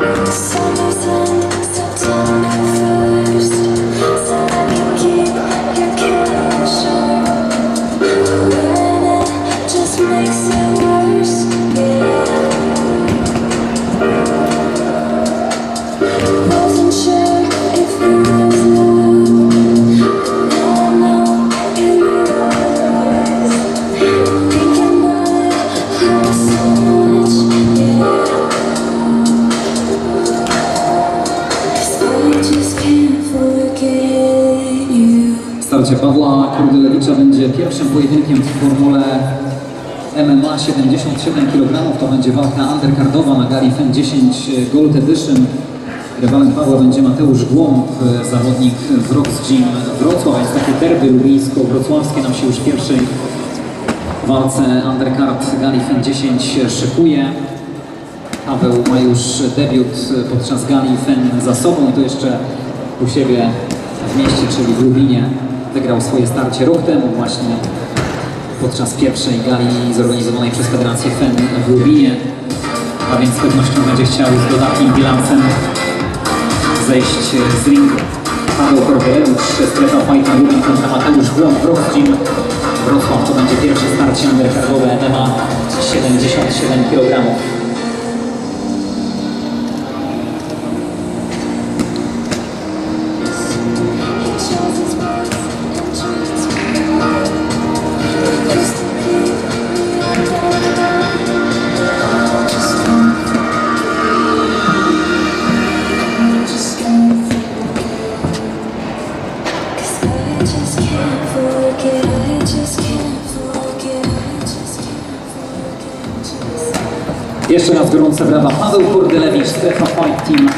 Sometimes Starcie Pawła Kurdelewicza będzie pierwszym pojedynkiem w formule MMA 77 kg. To będzie walka undercardowa na gali FEN 10 Gold Edition. Rywalem Pawła będzie Mateusz Głąb, zawodnik z Gym Wrocław, więc takie derby lubińsko-wrocławskie nam się już w pierwszej walce undercard gali FEN 10 szykuje. Paweł ma już debiut podczas gali FEN za sobą i to jeszcze u siebie w mieście, czyli w Lubinie. Wygrał swoje starcie rok temu właśnie podczas pierwszej gali zorganizowanej przez Federację FEN w Lubinie. A więc z pewnością będzie chciał z dodatnim bilansem zejść z ringu. Paweł Korwelewicz, strefa Fajta Lubin kontra Mateusz Głąb, Wrocław. Wrocław to będzie pierwsze starcie undercardowe MMA 77 kg. Jeszcze raz gorące brawa. Paweł Kurdelewicz, Strefa Fight Team